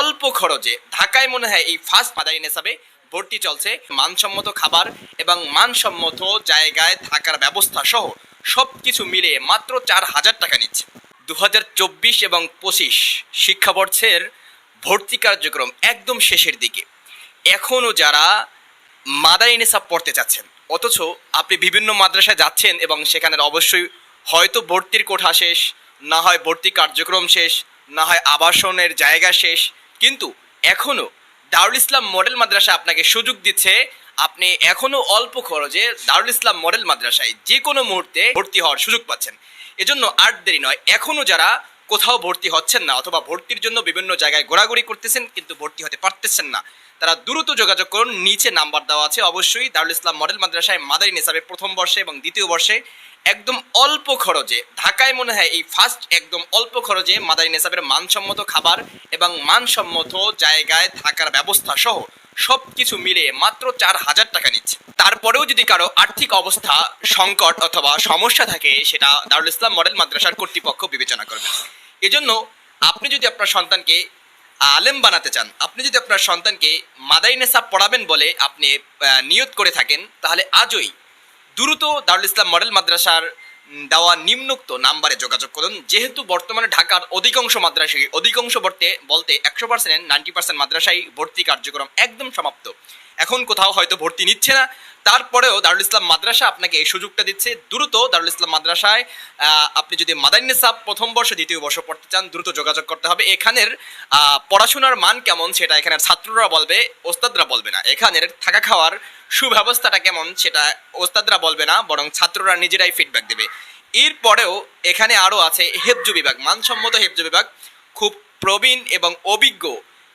অল্প খরচে ঢাকায় মনে হয় এই ফার্স্ট মাদারি নেশাবে ভর্তি চলছে মানসম্মত খাবার এবং মানসম্মত জায়গায় থাকার ব্যবস্থা সহ সব কিছু মিলিয়ে মাত্র চার হাজার টাকা নিচ্ছে। দু এবং পঁচিশ শিক্ষাবর্ষের ভর্তি কার্যক্রম একদম শেষের দিকে। এখনও যারা মাদারি নেশা পড়তে চাচ্ছেন, অথচ আপনি বিভিন্ন মাদ্রাসায় যাচ্ছেন এবং সেখানে অবশ্যই হয়তো ভর্তির কোঠা শেষ, না হয় ভর্তি কার্যক্রম শেষ, না হয় আবাসনের জায়গা শেষ কিন্তু এখনও দারুল ইসলাম মডেল মাদ্রাসা আপনাকে সুযোগ দিচ্ছে। আপনি এখনও অল্প খরচে দারুল ইসলাম মডেল মাদ্রাসায় যে কোনো মুহূর্তে ভর্তি হওয়ার সুযোগ পাচ্ছেন। এজন্য আর দেরি নয় এখনও যারা কোথাও ভর্তি হচ্ছেন না অথবা ভর্তির জন্য বিভিন্ন জায়গায় ঘোরাঘুরি করতেছেন, কিন্তু ভর্তি হতে পারতেছেন না। তারা দ্রুত যোগাযোগ করুন, নিচে নাম্বার দেওয়া আছে অবশ্যই, দারুল ইসলাম মডেল মাদ্রাসায় মাদারি নিসাবে প্রথম বর্ষে এবং দ্বিতীয় বর্ষে। একদম অল্প খরচে, ঢাকায় মনে হয় এই ফার্স্ট একদম অল্প খরচে মাদারি নেসাবের মানসম্মত খাবার এবং মানসম্মত জায়গায় থাকার ব্যবস্থা সহ সব কিছু মিলিয়ে মাত্র চার হাজার টাকা নিচ্ছে। তারপরেও যদি কারও আর্থিক অবস্থা সংকট অথবা সমস্যা থাকে, সেটা দারুল ইসলাম মডেল মাদ্রাসার কর্তৃপক্ষ বিবেচনা করবে। এজন্য আপনি যদি আপনার সন্তানকে আলেম বানাতে চান, আপনি যদি আপনার সন্তানকে মাদারি নেশা পড়াবেন বলে আপনি নিয়ত করে থাকেন, তাহলে আজই দ্রুত দারুল ইসলাম মডেল মাদ্রাসার দেওয়া নিম্নোক্ত নাম্বারে যোগাযোগ করুন। যেহেতু বর্তমানে ঢাকার অধিকাংশ মাদ্রাসায়, অধিকাংশ বলতে বলতে একশো পার্সেন্ট নাইনটি পার্সেন্ট মাদ্রাসায় ভর্তি কার্যক্রম একদম সমাপ্ত। এখন কোথাও হয়তো ভর্তি নিচ্ছে না। তারপরেও দারুল ইসলাম মাদ্রাসা আপনাকে এই সুযোগটা দিচ্ছে। দ্রুত দারুল ইসলাম মাদ্রাসায় আপনি যদি মাদারিনে সাব প্রথম বর্ষ দ্বিতীয় বর্ষ পড়তে চান, দ্রুত যোগাযোগ করতে হবে। এখানের পড়াশোনার মান কেমন সেটা এখানের ছাত্ররা বলবে, ওস্তাদরা বলবে না। এখানের থাকা খাওয়ার সুব্যবস্থাটা কেমন সেটা ওস্তাদরা বলবে না, বরং ছাত্ররা নিজেরাই ফিডব্যাক দেবে। এরপরেও এখানে আরও আছে হেফজ বিভাগ, মানসম্মত হেফজ বিভাগ, খুব প্রবীণ এবং অভিজ্ঞ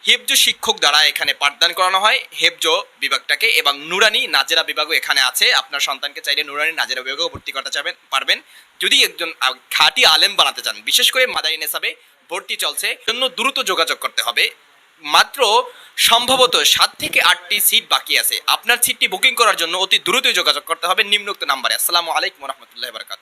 হেফজ শিক্ষক দ্বারা এখানে পাঠদান করানো হয়। হেফজ বিভাগটাকে এবং নুরানি নাজেরা বিভাগও এখানে আছে। আপনার সন্তানকে চাইলে নুরানি নাজেরা বিভাগেও ভর্তি করতে চাবেন, পারবেন। যদি একজন খাঁটি আলেম বানাতে চান, বিশেষ করে মাদারি নেসাবে ভর্তি চলছে জন্য দ্রুত যোগাযোগ করতে হবে। মাত্র সম্ভবত সাত থেকে আটটি সিট বাকি আছে। আপনার সিটটি বুকিং করার জন্য অতি দ্রুতই যোগাযোগ করতে হবে। নিম্নোক্ত নাম্বারে। আসসালামু আলাইকুম রহমতুল্লাহ বারকাত